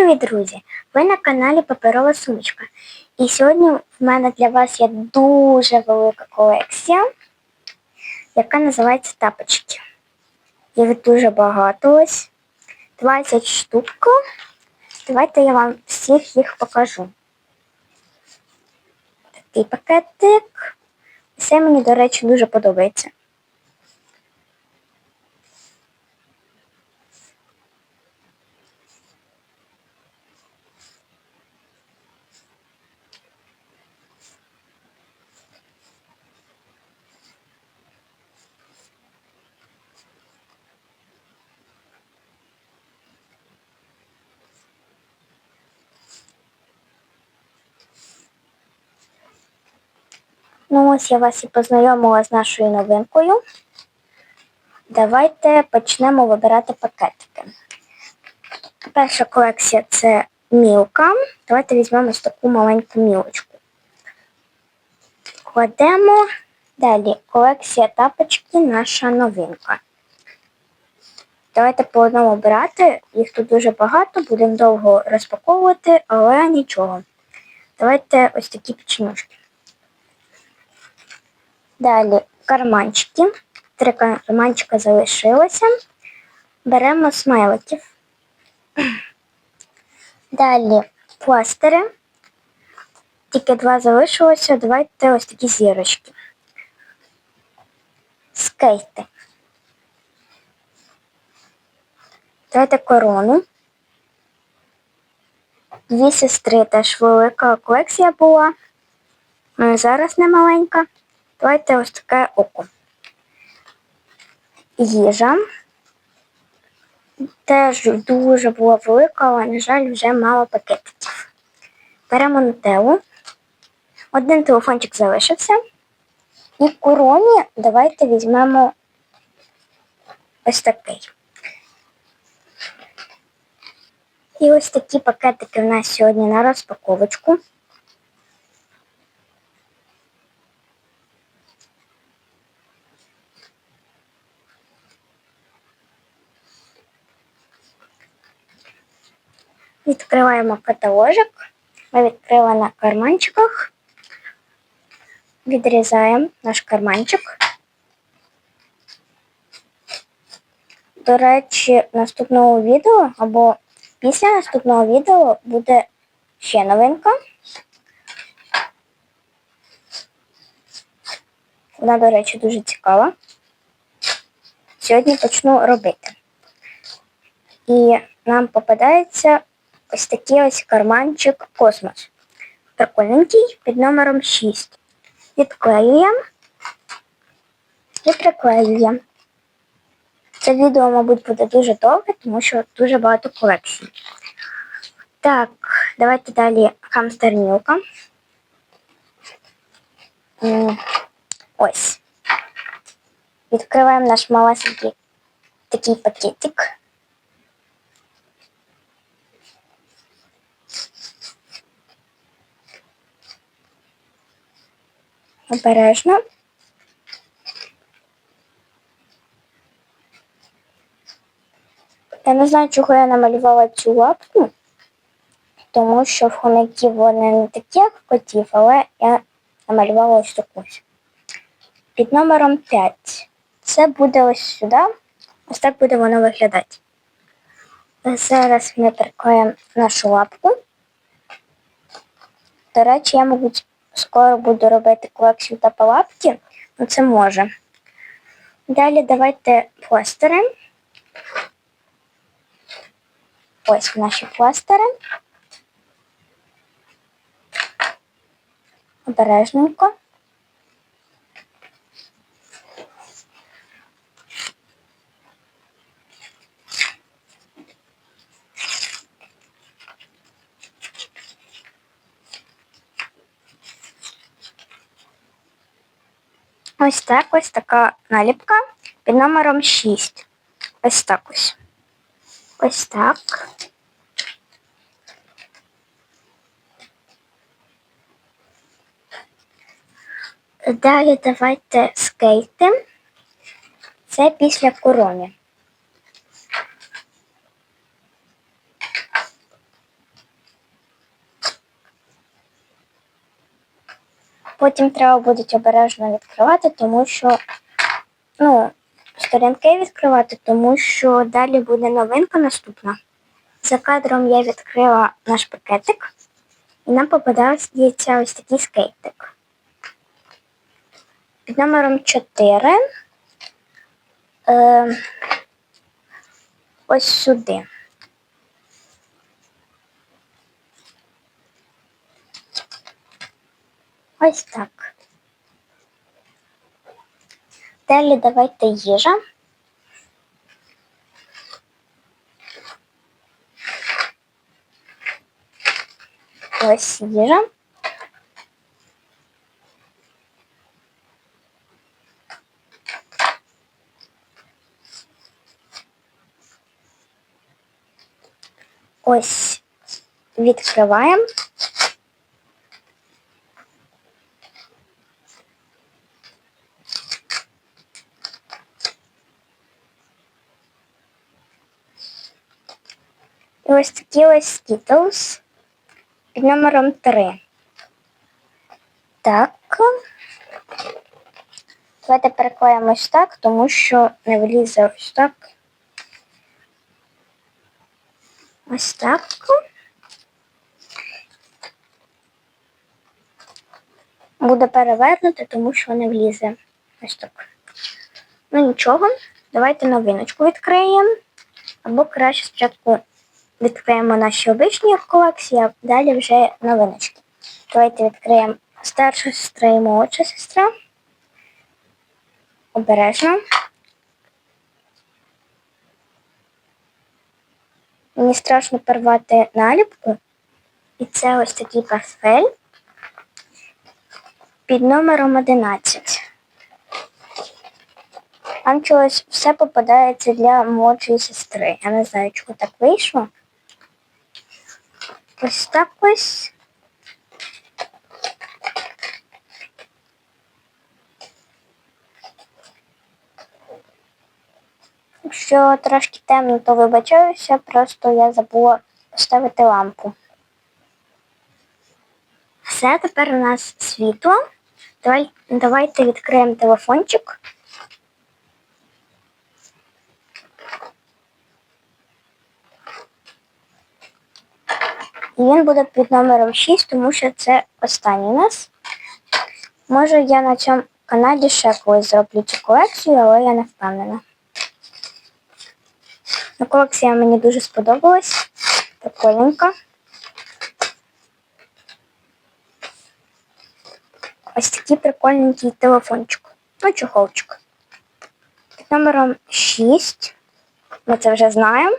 привіт, друзі! Ви на каналі Паперова Сумочка. І сьогодні в мене для вас є дуже велика колекція, яка називається тапочки. Їх дуже багато ось. 20 штук. Давайте я вам всіх їх покажу. Такий пакетик. Все мені, до речі, дуже подобається. Ну ось я вас і познайомила з нашою новинкою. Давайте почнемо вибирати пакетики. Перша колекція це мілка. Давайте візьмемо ось таку маленьку мілочку. Кладемо. Далі колекція тапочки, наша новинка. Давайте по одному брати, їх тут дуже багато, будемо довго розпаковувати, але нічого. Давайте ось такі печенюшки. Далі карманчики. Три карманчика залишилося. Беремо смайликів. Далі пластири. Тільки два залишилося. Давайте ось такі зірочки. Скейти. Давайте корону. Дві сестри теж велика колекція була. Зараз не маленька. Давайте ось таке око. Їжа. Теж дуже була велика, але, на жаль, вже мало пакетиків. Беремо нутеллу. Один телефончик залишився. І короні давайте візьмемо ось такий. І ось такі пакетики в нас сьогодні на розпаковочку. Відкриваємо каталожик. Ми відкрили на карманчиках. Відрізаємо наш карманчик. До речі, наступного відео або після наступного відео буде ще новинка. Вона, до речі, дуже цікава. Сьогодні почну робити. І нам попадається ось такий ось карманчик космос. Прикольненький під номером 6. Відклеюємо і приклеюємо. Це відео, мабуть, буде дуже довге, тому що дуже багато колекцій. Так, давайте далі хамстернілка. Ось. Відкриваємо наш малесенький такий пакетик. Обережно. Я не знаю, чого я намалювала цю лапку, тому що в хомяків вони не такі, як котів, але я намалювала ось таку. Під номером 5. Це буде ось сюди. Ось так буде воно виглядати. Зараз ми приклеїмо нашу лапку. До речі, я, мабуть, скоро буду робити колекцію та палапки, ну це може. Далі давайте пластири. Ось наші пластири. Обережненько. Ось так ось така наліпка під номером 6. Ось так ось. Ось так. Далі давайте скейти. Це після корони. Потім треба буде обережно відкривати, тому що ну, сторінки відкривати, тому що далі буде новинка наступна. За кадром я відкрила наш пакетик, і нам попадається ось такий скейтик. Під номером 4. Е, ось сюди. Ось так. Далі давайте їжа. Ось їжа. Ось відкриваємо. І ось такі ось Skittles під номером 3. Так. Давайте переклеїмо ось так, тому що не влізе ось так. Ось так. Буде перевернути, тому що не влізе. Ось так. Ну нічого. Давайте новиночку відкриємо. Або краще спочатку відкриємо наші обичні колекції, а далі вже новиночки. Давайте відкриємо старша сестра і молодша сестра. Обережно. Мені страшно порвати наліпку. І це ось такий портфель під номером 11. Там чогось все попадається для молодшої сестри. Я не знаю, чого так вийшло. Ось так ось. Якщо трошки темно, то вибачаюся, просто я забула поставити лампу. Все, тепер у нас світло. Давай, давайте відкриємо телефончик. І він буде під номером 6, тому що це останній у нас. Може я на цьому каналі ще колись зроблю цю колекцію, але я не впевнена. Ну, колекція мені дуже сподобалась. Прикольненька. Ось такий прикольненький телефончик. Ну, чохолчик. Під номером 6. Ми це вже знаємо.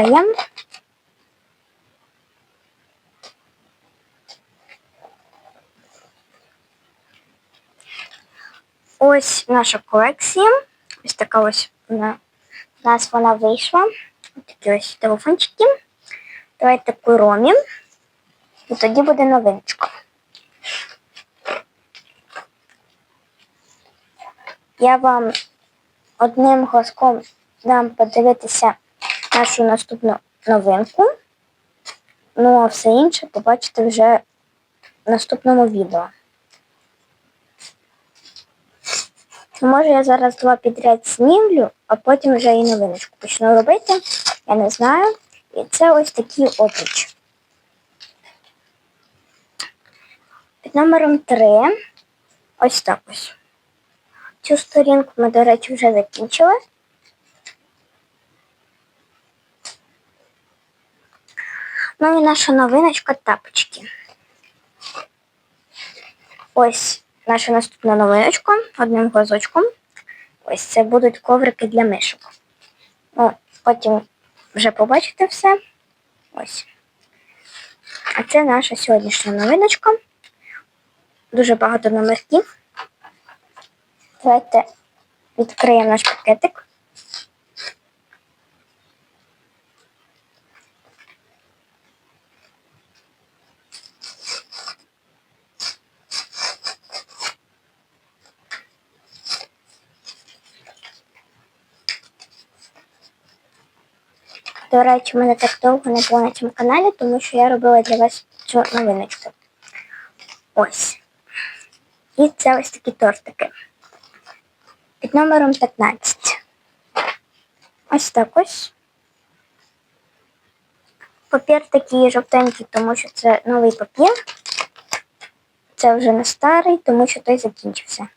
Клеєм. Ось наша колекція. Ось така ось вона, у нас вона вийшла. Ось такі ось телефончики. Давайте поромім. І тоді буде новиночка. Я вам одним глазком дам подивитися нашу наступну новинку. Ну, а все інше побачите вже в наступному відео. Може я зараз два підряд знімлю, а потім вже і новиночку почну робити. Я не знаю. І це ось такий обруч. Під номером 3 ось так ось. Цю сторінку ми, до речі, вже закінчили. Ну і наша новиночка тапочки. Ось наша наступна новиночка одним глазочком. Ось це будуть коврики для мишок. Ну, Потім вже побачите все. Ось. А це наша сьогоднішня новиночка. Дуже багато номерків. Давайте відкриємо наш пакетик. До речі, мене так довго не було на цьому каналі, тому що я робила для вас цю новиночку. Ось. І це ось такі тортики. Під номером 15. Ось так ось. Папір такий жовтенький, тому що це новий папір. Це вже не старий, тому що той закінчився.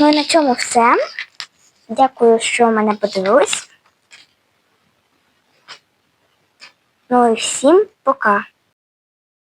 Ну і на цьому все. Дякую, що мене подивились. Ну і всім пока.